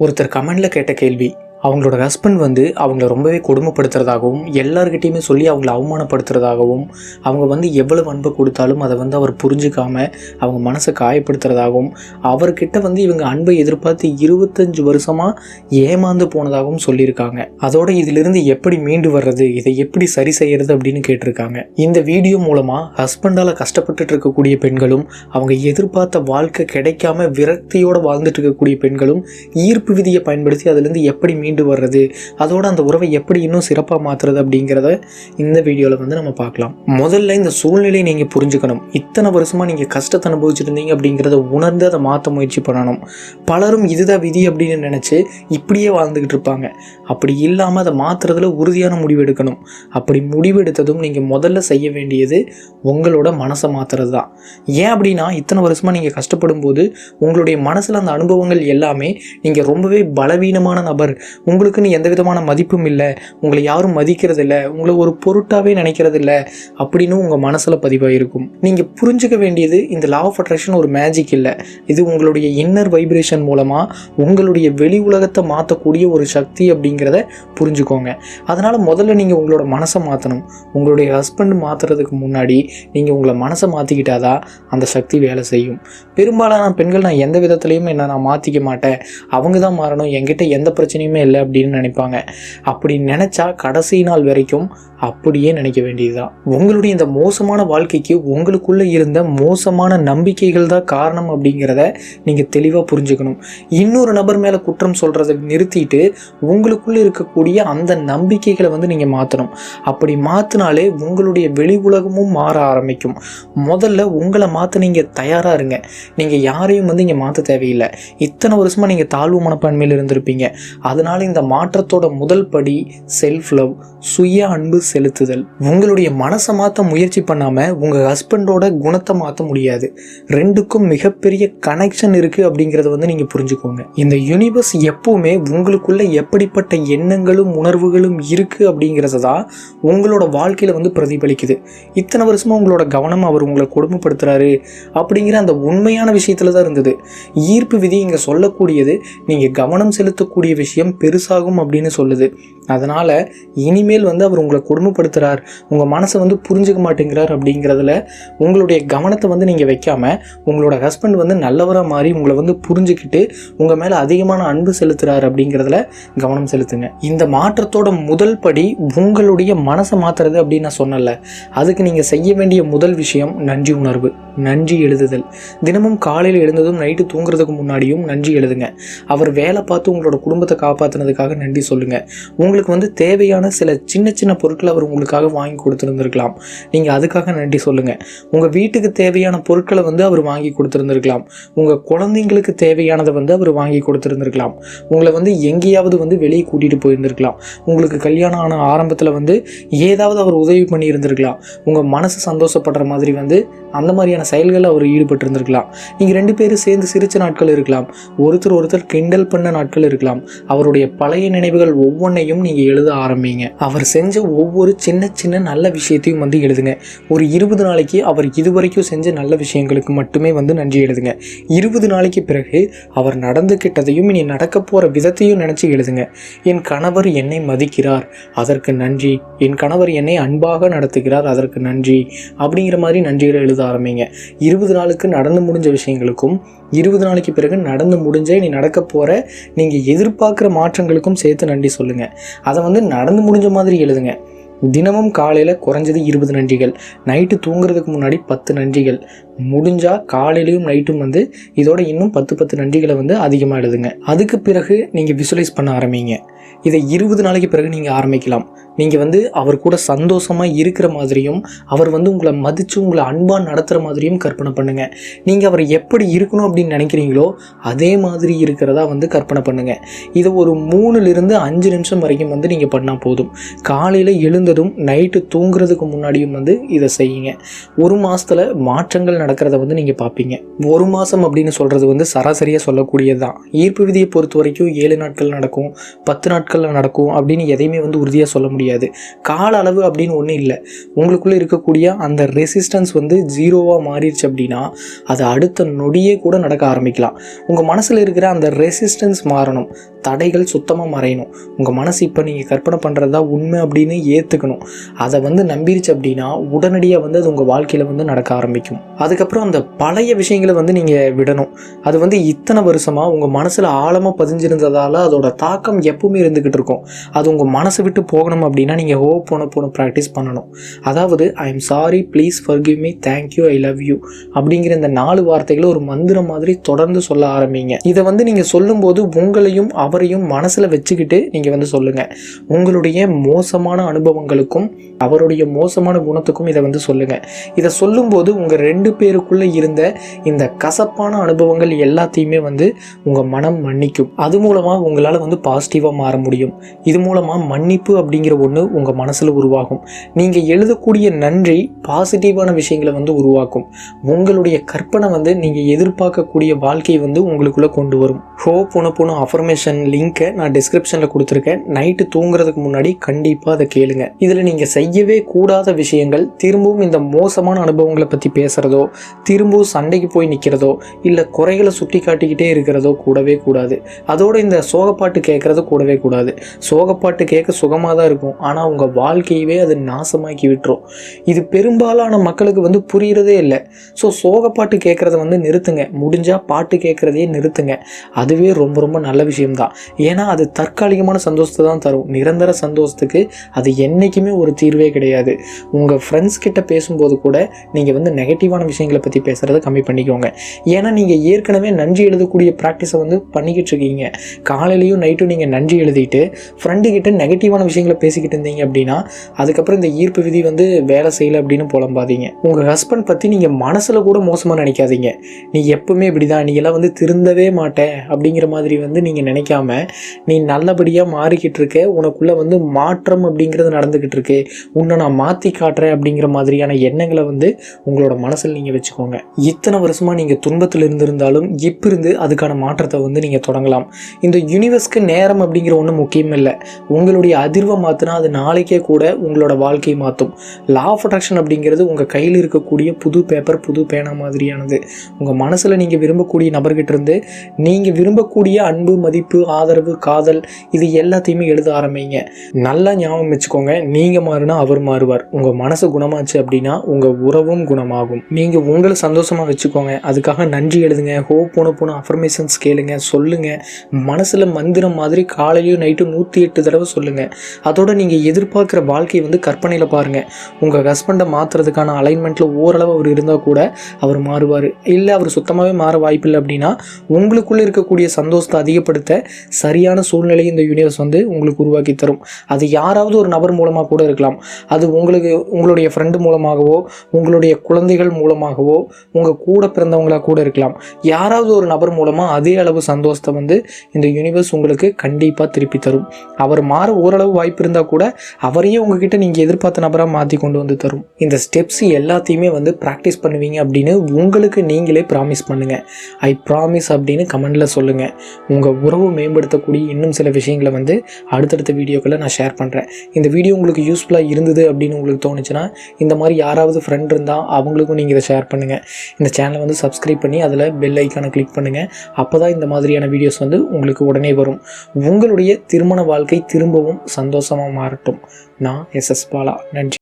ஒருத்தர் கமெண்ட்ல கேட்ட கேள்வி அவங்களோட ஹஸ்பண்ட் வந்து அவங்கள ரொம்பவே கொடுமைப்படுத்துறதாகவும் எல்லார்கிட்டயுமே சொல்லி அவங்கள அவமானப்படுத்துறதாகவும் அவங்க வந்து எவ்வளவு அன்பை கொடுத்தாலும் அதை வந்து அவர் புரிஞ்சுக்காம அவங்க மனசை காயப்படுத்துறதாகவும் அவர்கிட்ட வந்து இவங்க அன்பை எதிர்பார்த்து இருபத்தஞ்சு வருஷமாக ஏமாந்து போனதாகவும் சொல்லியிருக்காங்க. அதோட இதிலிருந்து எப்படி மீண்டு வர்றது இதை எப்படி சரி செய்யறது அப்படின்னு கேட்டிருக்காங்க. இந்த வீடியோ மூலமாக ஹஸ்பண்டால் கஷ்டப்பட்டுட்டு இருக்கக்கூடிய பெண்களும் அவங்க எதிர்பார்த்த வாழ்க்கை கிடைக்காம விரக்தியோடு வாழ்ந்துட்டு இருக்கக்கூடிய பெண்களும் ஈர்ப்பு விதியை பயன்படுத்தி அதுலேருந்து எப்படி மீண்டு வர்றது அதோட அந்த உறவை எப்படி இன்னும் சிறப்பாக மாற்றுறது அப்படிங்கிறத இந்த வீடியோவில் வந்து நம்ம பார்க்கலாம். முதல்ல இந்த சூழ்நிலையை நீங்கள் புரிஞ்சுக்கணும். இத்தனை வருஷமாக நீங்கள் கஷ்டத்தை அனுபவிச்சுட்டு இருந்தீங்க அப்படிங்கிறத உணர்ந்து அதை மாற்ற முயற்சி பண்ணணும். பலரும் இதுதான் விதி அப்படின்னு நினச்சி இப்படியே வாழ்ந்துக்கிட்டு இருப்பாங்க. அப்படி இல்லாமல் அதை மாற்றுறதுல உறுதியான முடிவு எடுக்கணும். அப்படி முடிவெடுத்ததும் நீங்கள் முதல்ல செய்ய வேண்டியது உங்களோட மனசை மாற்றுறது தான். ஏன் அப்படின்னா இத்தனை வருஷமாக நீங்கள் கஷ்டப்படும் போது உங்களுடைய மனசில் அந்த அனுபவங்கள் எல்லாமே நீங்கள் ரொம்பவே பலவீனமான நபர் உங்களுக்குன்னு எந்த விதமான மதிப்பும் இல்லை. உங்களை யாரும் மதிக்கிறது இல்லை உங்களை ஒரு பொருட்டாகவே நினைக்கிறது இல்லை அப்படின்னு உங்கள் மனசில் பதிவாயிருக்கும். நீங்கள் புரிஞ்சுக்க வேண்டியது இந்த லா ஆஃப் அட்ராக்ஷன் ஒரு மேஜிக் இல்லை. இது உங்களுடைய இன்னர் வைப்ரேஷன் மூலமாக உங்களுடைய வெளி உலகத்தை மாற்றக்கூடிய ஒரு சக்தி அப்படிங்கிறத புரிஞ்சுக்கோங்க. அதனால் முதல்ல நீங்கள் உங்களோட மனசை மாற்றணும் உங்களுடைய ஹஸ்பண்ட் மாற்றுறதுக்கு முன்னாடி நீங்கள் உங்களை மனசை மாற்றிக்கிட்டாதான் அந்த சக்தி வேலை செய்யும். பெரும்பாலான பெண்கள் நான் எந்த விதத்துலையும் என்ன நான் மாற்றிக்க மாட்டேன். அவங்க தான் மாறணும். என்கிட்ட எந்த பிரச்சனையுமே இல்லை அப்படின்னு நினைப்பாங்க. அப்படி நினச்சா கடைசி நாள் வரைக்கும் அப்படியே நினைக்க வேண்டியதுதான். உங்களுடைய இந்த மோசமான வாழ்க்கைக்கு உங்களுக்குள்ளே இருந்த மோசமான நம்பிக்கைகள் தான் காரணம் அப்படிங்கிறத நீங்கள் தெளிவாக புரிஞ்சுக்கணும். இன்னொரு நபர் மேலே குற்றம் சொல்கிறத நிறுத்திட்டு உங்களுக்குள்ளே இருக்கக்கூடிய அந்த நம்பிக்கைகளை வந்து நீங்கள் மாற்றணும் அப்படி மாற்றினாலே உங்களுடைய வெளி உலகமும் மாற ஆரம்பிக்கும். முதல்ல உங்களை மாற்ற நீங்கள் தயாராக இருங்க. நீங்கள் யாரையும் வந்து இங்கே மாற்ற தேவையில்லை. இத்தனை வருஷமாக நீங்கள் தாழ்வு மனப்பான்மையில் இருந்திருப்பீங்க. அதனால இந்த மாற்றத்தோட முதல் படி செல்ஃப் லவ் சுய அன்பு செலுத்துதல். உங்களுடைய மனசை மாற்ற முயற்சி பண்ணாமல் உங்கள் ஹஸ்பண்டோட குணத்தை மாற்ற முடியாது. ரெண்டுக்கும் மிகப்பெரிய கனெக்ஷன் இருக்குது அப்படிங்கிறத வந்து நீங்கள் புரிஞ்சுக்கோங்க. இந்த யூனிவர்ஸ் எப்போவுமே உங்களுக்குள்ள எப்படிப்பட்ட எண்ணங்களும் உணர்வுகளும் இருக்குது அப்படிங்கிறத தான் உங்களோட வாழ்க்கையில் வந்து பிரதிபலிக்குது. இத்தனை வருஷமாக உங்களோட கவனம் அவர் உங்களை கொடுமைப்படுத்துகிறாரு அப்படிங்கிற அந்த உண்மையான விஷயத்தில் தான் இருந்தது. ஈர்ப்பு விதி இங்கே சொல்லக்கூடியது நீங்கள் கவனம் செலுத்தக்கூடிய விஷயம் பெருசாகும் அப்படின்னு சொல்லுது. அதனால் இனிமேல் வந்து அவர் உங்களை கொடுமைப்படுத்துகிறார் உங்கள் மனசை வந்து புரிஞ்சுக்க மாட்டேங்கிறார் அப்படிங்கிறதுல உங்களுடைய கவனத்தை வந்து நீங்கள் வைக்காமல் உங்களோட ஹஸ்பண்ட் வந்து நல்லவராக மாறி உங்களை வந்து புரிஞ்சுக்கிட்டு உங்கள் மேலே அதிகமான அன்பு செலுத்துகிறார் அப்படிங்கிறதுல கவனம் செலுத்துங்க. இந்த மாற்றத்தோட முதல் படி உங்களுடைய மனசை மாற்றுறது அப்படின்னு நான் சொன்னல அதுக்கு நீங்கள் செய்ய வேண்டிய முதல் விஷயம் நன்றி உணர்வு நன்றி எழுதுதல். தினமும் காலையில் எழுந்ததும் நைட்டு தூங்குறதுக்கு முன்னாடியும் நன்றி எழுதுங்க. அவர் வேலை பார்த்து உங்களோட குடும்பத்தை காப்பாற்றினதுக்காக நன்றி சொல்லுங்கள் உங்களுக்கு வந்து தேவையான சில சின்ன சின்ன பொருட்களை அவர் உங்களுக்காக வாங்கி கொடுத்துருந்துருக்கலாம். நீங்கள் அதுக்காக நன்றி சொல்லுங்கள் உங்கள் வீட்டுக்கு தேவையான பொருட்களை வந்து அவர் வாங்கி கொடுத்துருந்துருக்கலாம். உங்கள் குழந்தைங்களுக்கு தேவையானதை வந்து அவர் வாங்கி கொடுத்துருந்துருக்கலாம். உங்களை வந்து எங்கேயாவது வந்து வெளியே கூட்டிகிட்டு போயிருந்துருக்கலாம். உங்களுக்கு கல்யாணம் ஆன ஆரம்பத்தில் வந்து ஏதாவது அவர் உதவி பண்ணியிருந்திருக்கலாம். உங்கள் மனசு சந்தோஷப்படுற மாதிரி வந்து அந்த மாதிரியான செயல்களில் அவர் ஈடுபட்டிருந்திருக்கலாம். நீங்கள் ரெண்டு பேரும் சேர்ந்து சிரிச்ச நாட்கள் இருக்கலாம். ஒருத்தர் ஒருத்தர் கிண்டல் பண்ண நாட்கள் இருக்கலாம். அவருடைய பழைய நினைவுகள் ஒவ்வொன்றையும் நீங்கள் எழுத ஆரம்பிங்க. அவர் செஞ்ச ஒவ்வொரு சின்ன சின்ன நல்ல விஷயத்தையும் வந்து எழுதுங்க. ஒரு இருபது நாளைக்கு அவர் இதுவரைக்கும் செஞ்ச நல்ல விஷயங்களுக்கு மட்டுமே வந்து நன்றி எழுதுங்க. இருபது நாளைக்கு பிறகு அவர் நடந்துக்கிட்டதையும் இனி நடக்க போகிற விதத்தையும் நினச்சி எழுதுங்க. என் கணவர் என்னை மதிக்கிறார் அதற்கு நன்றி. என் கணவர் என்னை அன்பாக நடத்துகிறார் அதற்கு நன்றி. அப்படிங்கிற மாதிரி நன்றிகளை எழுத ஆரம்பிங்க. இருபது நாளுக்கு நடந்து முடிஞ்ச விஷயங்களுக்கும் இருபது நாளைக்கு பிறகு நடந்து முடிஞ்சே நீ நடக்க போகிற நீங்கள் எதிர்பார்க்குற மாற்றங்களுக்கும் சேர்த்து நன்றி சொல்லுங்கள் அதை வந்து நடந்து முடிஞ்ச மாதிரி எழுதுங்க. தினமும் காலையில் குறைஞ்சது இருபது நன்றிகள். நைட்டு தூங்குறதுக்கு முன்னாடி பத்து நன்றிகள். முடிஞ்சால் காலையிலையும் நைட்டும் வந்து இதோட இன்னும் பத்து பத்து நன்றிகளை வந்து அதிகமாக எழுதுங்க. அதுக்கு பிறகு நீங்கள் விசுவலைஸ் பண்ண ஆரம்பிங்க. இதை இருபது நாளைக்கு பிறகு நீங்கள் ஆரம்பிக்கலாம். நீங்கள் வந்து அவர் கூட சந்தோஷமாக இருக்கிற மாதிரியும் அவர் வந்து உங்களை மதித்து உங்களை அன்பாக நடத்துகிற மாதிரியும் கற்பனை பண்ணுங்கள் நீங்கள் அவர் எப்படி இருக்கணும் அப்படின்னு நினைக்கிறீங்களோ அதே மாதிரி இருக்கிறதா வந்து கற்பனை பண்ணுங்கள் இதை ஒரு மூணுலேருந்து அஞ்சு நிமிஷம் வரைக்கும் வந்து நீங்கள் பண்ணால் போதும். காலையில் எழுந்ததும் நைட்டு தூங்குறதுக்கு முன்னாடியும் வந்து இதை செய்யுங்க. ஒரு மாதத்தில் மாற்றங்கள் நடக்கிறத வந்து நீங்கள் பார்ப்பீங்க ஒரு மாதம் அப்படின்னு சொல்கிறது வந்து சராசரியாக சொல்லக்கூடியது தான் ஈர்ப்பு விதியை பொறுத்த வரைக்கும் ஏழு நாட்கள் நடக்கும் பத்து நாட்கள் நாட்களில் நடக்கும் அப்படின்னு எதையுமே வந்து உறுதியாக சொல்ல முடியாது. கால அளவு அப்படின்னு ஒன்றும் இல்லை. உங்களுக்குள்ளே இருக்கக்கூடிய அந்த ரெசிஸ்டன்ஸ் வந்து ஜீரோவாக மாறிடுச்சு அப்படின்னா அது அடுத்த நொடியே கூட நடக்க ஆரம்பிக்கலாம். உங்கள் மனசில் இருக்கிற அந்த ரெசிஸ்டன்ஸ் மாறணும். தடைகள் சுத்தமாக மறையணும். உங்கள் மனசு இப்போ நீங்கள் கற்பனை பண்ணுறதா உண்மை அப்படின்னு ஏற்றுக்கணும் அதை வந்து நம்பிருச்சு அப்படின்னா உடனடியாக வந்து அது உங்கள் வாழ்க்கையில் வந்து நடக்க ஆரம்பிக்கும். அதுக்கப்புறம் அந்த பழைய விஷயங்களை வந்து நீங்கள் விடணும். அது வந்து இத்தனை வருஷமாக உங்கள் மனசில் ஆழமாக பதிஞ்சிருந்ததால் அதோட தாக்கம் எப்பவுமே இருந்துக்கிட்டு இருக்கும். அது உங்கள் மனசை விட்டு போகணும் அப்படின்னா நீங்கள் ஹோ போன போன ப்ராக்டிஸ் பண்ணணும். அதாவது I am sorry please forgive me thank you I love you அப்படிங்கிற இந்த நாலு வார்த்தைகளை ஒரு மந்திரம் மாதிரி தொடர்ந்து சொல்ல ஆரம்பிங்க. இதை வந்து நீங்கள் சொல்லும்போது உங்களையும் அவரையும் மனசில் வச்சுக்கிட்டு நீங்கள் வந்து சொல்லுங்கள் உங்களுடைய மோசமான அனுபவங்களுக்கும் அவருடைய மோசமான குணத்துக்கும் இதை வந்து சொல்லுங்கள் இதை சொல்லும்போது உங்கள் ரெண்டு பேருக்குள்ளே இருந்த இந்த கசப்பான அனுபவங்கள் எல்லாத்தையுமே வந்து உங்கள் மனம் மன்னிக்கும். அது மூலமாக உங்களால் வந்து பாசிட்டிவாக மாற முடியும். இது மூலமாக மன்னிப்பு அப்படிங்கிற ஒன்று உங்கள் மனசில் உருவாகும். நீங்கள் எழுதக்கூடிய நன்றி பாசிட்டிவான விஷயங்களை வந்து உருவாக்கும். உங்களுடைய கற்பனை வந்து நீங்கள் எதிர்பார்க்கக்கூடிய வாழ்க்கையை வந்து உங்களுக்குள்ளே கொண்டு வரும். ஹோ போன போன அஃபர்மேஷன் லிங்க்கை நான் டிஸ்கிரிப்ஷனில் கொடுத்துருக்கேன். நைட்டு தூங்குறதுக்கு முன்னாடி கண்டிப்பாக அதை கேளுங்க. இதில் நீங்கள் செய்யவே கூடாத விஷயங்கள் திரும்பவும் இந்த மோசமான அனுபவங்களை பற்றி பேசுகிறதோ திரும்பவும் சண்டைக்கு போய் நிற்கிறதோ இல்லை குறைகளை சுட்டி காட்டிக்கிட்டே இருக்கிறதோ கூடவே கூடாது. அதோடு இந்த சோகப்பாட்டு கேட்குறது கூடவே கூடாது. சோகப்பாட்டு கேட்க சுகமாக தான் இருக்கும். ஆனால் உங்கள் வாழ்க்கையவே அது நாசமாக்கி விட்டுரும். இது பெரும்பாலான மக்களுக்கு வந்து புரியறதே இல்லை. ஸோ சோகப்பாட்டு கேட்குறத வந்து நிறுத்துங்க. முடிஞ்சால் பாட்டு கேட்குறதையே நிறுத்துங்க. அதுவே ரொம்ப ரொம்ப நல்ல விஷயம்தான். ஏன்னா அது தற்காலிகமான சந்தோஷத்தை தான் தரும். நிரந்தர சந்தோஷத்துக்கு அது என்றைக்குமே ஒரு தீர்வே கிடையாது. உங்கள் ஃப்ரெண்ட்ஸ் கிட்ட பேசும்போது கூட நீங்கள் வந்து நெகட்டிவான விஷயங்களை பற்றி பேசுகிறத கம்மி பண்ணிக்கோங்க. ஏன்னா நீங்கள் ஏற்கனவே நன்றி எழுதக்கூடிய ப்ராக்டிஸை வந்து பண்ணிக்கிட்டு இருக்கீங்க. காலையிலையும் நைட்டும் நீங்கள் நன்றி சொல்லிட்டு ஃப்ரெண்டு கிட்ட நெகட்டிவான விஷயங்களை பேசிக்கிட்டு இருந்தீங்க அப்படின்னா அதுக்கப்புறம் இந்த ஈர்ப்பு விதி வந்து வேலை செய்யலை அப்படின்னு புலம்பாதீங்க. உங்கள் ஹஸ்பண்ட் பற்றி நீங்கள் மனசில் கூட மோசமாக நினைக்காதீங்க. நீ எப்பவுமே இப்படி தான் நீ எல்லாம் வந்து திருந்தவே மாட்டேன் அப்படிங்கிற மாதிரி வந்து நீங்கள் நினைக்காம நீ நல்லபடியாக மாறிக்கிட்டு இருக்க உனக்குள்ளே வந்து மாற்றம் அப்படிங்கிறது நடந்துக்கிட்டு இருக்கு. உன்னை நான் மாற்றி காட்டுறேன் அப்படிங்கிற மாதிரியான எண்ணங்களை வந்து உங்களோட மனசில் நீங்கள் வச்சுக்கோங்க. இத்தனை வருஷமாக நீங்கள் துன்பத்தில் இருந்திருந்தாலும் இப்போ இருந்து அதுக்கான மாற்றத்தை வந்து நீங்கள் தொடங்கலாம். இந்த யூனிவர்ஸ்க்கு நேரம் அப்படிங்கிற ஒன்று முக்கியம் இல்லை உங்களுடைய அதிர்வை மாற்றினா அது நாளைக்கே கூட உங்களோட வாழ்க்கையை மாற்றும் லா ஆஃப் அட்ராக்ஷன் அப்படிங்கிறது உங்கள் கையில் இருக்கக்கூடிய புது பேப்பர் புது பேனா மாதிரியானது. உங்கள் மனசில் நீங்கள் விரும்பக்கூடிய நபர்கிட்ட இருந்து நீங்கள் விரும்பக்கூடிய அன்பு மதிப்பு ஆதரவு காதல் இது எல்லாத்தையுமே எழுத ஆரம்பிங்க. நல்லா ஞாபகம் வச்சுக்கோங்க நீங்கள் மாறினா அவர் மாறுவார். உங்கள் மனசு குணமாச்சு அப்படின்னா உங்கள் உறவும் குணமாகும். நீங்கள் உங்களை சந்தோஷமாக வச்சுக்கோங்க. அதுக்காக நன்றி எழுதுங்க. ஹோ போன போன அஃபர்மேஷன்ஸ் கேளுங்க சொல்லுங்கள் மனசில் மந்திரம் மாதிரி காலையிலையும் நைட்டு நூற்றி எட்டு தடவை சொல்லுங்கள் அதோட நீங்கள் எதிர்பார்க்குற வாழ்க்கையை வந்து கற்பனையில் பாருங்கள் உங்கள் ஹஸ்பண்டை மாற்றுறதுக்கான அலைன்மெண்ட்டில் ஓரளவு அவர் இருந்தால் கூட அவர் மாறுவார். இல்லை அவர் சுத்தமாகவே மாற வாய்ப்பில்லை அப்படின்னா உங்களுக்குள்ளே இருக்கக்கூடிய சந்தோஷத்தை அதிகப்படுத்த சரியான சூழ்நிலையை இந்த யூனிவர்ஸ் வந்து உங்களுக்கு உருவாக்கி தரும். அது யாராவது ஒரு நபர் மூலமாக கூட இருக்கலாம். அது உங்களுக்கு உங்களுடைய ஃப்ரெண்டு மூலமாகவோ உங்களுடைய குழந்தைகள் மூலமாகவோ உங்கள் கூட பிறந்தவங்களாக கூட இருக்கலாம். யாராவது ஒரு நபர் மூலமாக அதே அளவு சந்தோஷத்தை வந்து இந்த யூனிவர்ஸ் உங்களுக்கு கண்டிப்பாக திருப்பி திருப்பி தரும். அவர் மாற ஓரளவு வாய்ப்பு இருந்தால் கூட அவரையே உங்ககிட்ட நீங்கள் எதிர்பார்த்த நபராக மாற்றி கொண்டு வந்து தரும். இந்த ஸ்டெப்ஸ் எல்லாத்தையுமே வந்து ப்ராக்டிஸ் பண்ணுவீங்க அப்படின்னு உங்களுக்கு நீங்களே ப்ராமிஸ் பண்ணுங்கள் ஐ ப்ராமிஸ் அப்படின்னு கமெண்டில் சொல்லுங்கள் உங்கள் உறவு மேம்படுத்தக்கூடிய இன்னும் சில விஷயங்களை வந்து அடுத்தடுத்த வீடியோக்களை நான் ஷேர் பண்ணுறேன் இந்த வீடியோ உங்களுக்கு யூஸ்ஃபுல்லாக இருந்தது அப்படின்னு உங்களுக்கு தோணுச்சுன்னா இந்த மாதிரி யாராவது ஃப்ரெண்ட் இருந்தால் அவங்களுக்கும் நீங்கள் இதை ஷேர் பண்ணுங்கள் இந்த சேனலை வந்து சப்ஸ்கிரைப் பண்ணி அதில் பெல் ஐக்கானை கிளிக் பண்ணுங்கள் அப்போ தான் இந்த மாதிரியான வீடியோஸ் வந்து உங்களுக்கு உடனே வரும். உங்களுடைய திருமண வாழ்க்கை திரும்பவும் சந்தோஷமாக மாறட்டும். நான் எஸ் எஸ் பாலா. நன்றி.